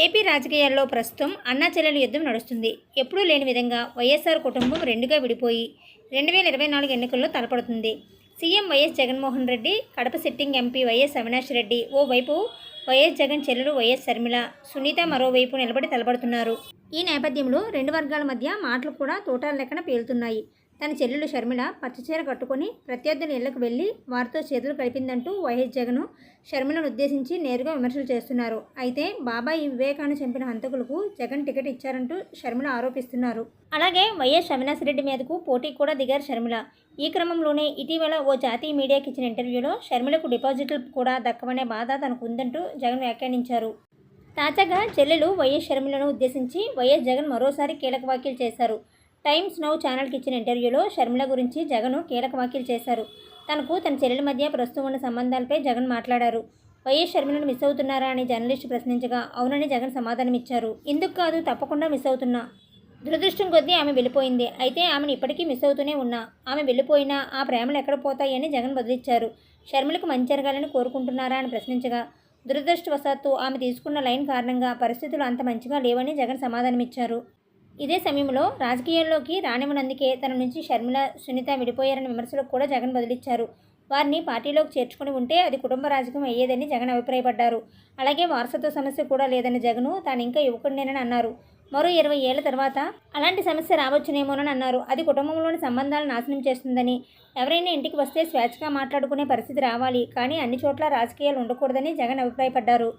AP రాజకీయాల్లో ప్రస్తుతం అన్నా యుద్ధం నడుస్తుంది. ఎప్పుడూ లేని విధంగా వైఎస్ఆర్ కుటుంబం రెండుగా విడిపోయి రెండు వేల ఇరవై నాలుగు ఎన్నికల్లో తలపడుతుంది. CM YS Jaganmohan Reddy Kadapa sitting MP YS Avinash Reddy ఓవైపు వైఎస్ జగన్ చెల్లెలు వైఎస్ శర్మిల సునీత మరోవైపు నిలబడి తలపడుతున్నారు. ఈ నేపథ్యంలో రెండు వర్గాల మధ్య మాటలు కూడా తోటాల లెక్కన పేలుతున్నాయి. తన చెల్లెలు షర్మిల పచ్చచీర కట్టుకొని ప్రత్యర్థుల ఇళ్ళకు వెళ్ళి వారితో చేతులు కలిపిందంటూ వైఎస్ జగన్ షర్మిలను ఉద్దేశించి నేరుగా విమర్శలు చేస్తున్నారు. అయితే బాబాయ్ వివేకాన్ని చంపిన హంతకులకు జగన్ టికెట్ ఇచ్చారంటూ షర్మిల ఆరోపిస్తున్నారు. అలాగే వైఎస్ అవినాష్ రెడ్డి మీదకు పోటీ కూడా దిగారు షర్మిల. ఈ క్రమంలోనే ఇటీవల ఓ జాతీయ మీడియాకి ఇచ్చిన ఇంటర్వ్యూలో షర్మిలకు డిపాజిట్లు కూడా దక్కవనే బాధ తనకు ఉందంటూ జగన్ వ్యాఖ్యానించారు. తాజాగా చెల్లెలు వైఎస్ షర్మిలను ఉద్దేశించి వైఎస్ జగన్ మరోసారి కీలక వ్యాఖ్యలు చేశారు. టైమ్స్ నౌ ఛానల్కి ఇచ్చిన ఇంటర్వ్యూలో షర్మిల గురించి జగన్ కీలక వ్యాఖ్యలు చేశారు. తనకు తన చెల్లెల మధ్య ప్రస్తుతం ఉన్న సంబంధాలపై జగన్ మాట్లాడారు. వైఎస్ షర్మిలను మిస్ అవుతున్నారా అని జర్నలిస్టు ప్రశ్నించగా అవునని జగన్ సమాధానమిచ్చారు ఎందుకు కాదు తప్పకుండా మిస్ అవుతున్నా. దురదృష్టం కొద్దీ ఆమె వెళ్ళిపోయింది. అయితే ఆమెను ఇప్పటికీ మిస్ అవుతూనే ఉన్నా. ఆమె వెళ్ళిపోయినా ఆ ప్రేమలు ఎక్కడ పోతాయని జగన్ బదిలిచ్చారు. షర్మిలకు మంచి జరగాలని కోరుకుంటున్నారా అని ప్రశ్నించగా దురదృష్టవశాత్తు ఆమె తీసుకున్న లైన్ కారణంగా పరిస్థితులు అంత మంచిగా లేవని జగన్ సమాధానమిచ్చారు. ఇదే సమయంలో రాజకీయాల్లోకి రానివ్వనందుకే తన నుంచి షర్మిల సునీత విడిపోయారన్న విమర్శలకు కూడా జగన్ బదిలిచ్చారు. వారిని పార్టీలోకి చేర్చుకుని ఉంటే అది కుటుంబ రాజకీయం అయ్యేదని జగన్ అభిప్రాయపడ్డారు. అలాగే వారసత్వ సమస్య కూడా లేదని జగన్ తాను ఇంకా యువకుడినేనని అన్నారు. మరో ఇరవై ఏళ్ళ తర్వాత అలాంటి సమస్య రావచ్చునేమోనని అన్నారు. అది కుటుంబంలోని సంబంధాలను నాశనం చేస్తుందని ఎవరైనా ఇంటికి వస్తే స్వేచ్ఛగా మాట్లాడుకునే పరిస్థితి రావాలి. కానీ అన్ని చోట్ల రాజకీయాలు ఉండకూడదని జగన్ అభిప్రాయపడ్డారు.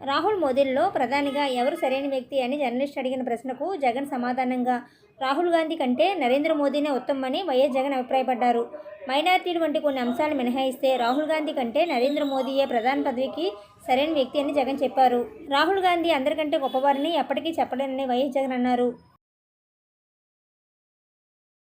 రాహుల్ మోదీల్లో ప్రధానిగా ఎవరు సరైన వ్యక్తి అని జర్నలిస్ట్ అడిగిన ప్రశ్నకు జగన్ సమాధానంగా రాహుల్ గాంధీ కంటే నరేంద్ర మోదీనే ఉత్తమమని వైఎస్ జగన్ అభిప్రాయపడ్డారు. మైనార్టీలు వంటి కొన్ని అంశాలు మినహాయిస్తే రాహుల్ గాంధీ కంటే నరేంద్ర మోదీయే ప్రధాన పదవికి సరైన వ్యక్తి అని జగన్ చెప్పారు. రాహుల్ గాంధీ అందరికంటే గొప్పవారిని ఎప్పటికీ చెప్పలేనని వైఎస్ జగన్ అన్నారు.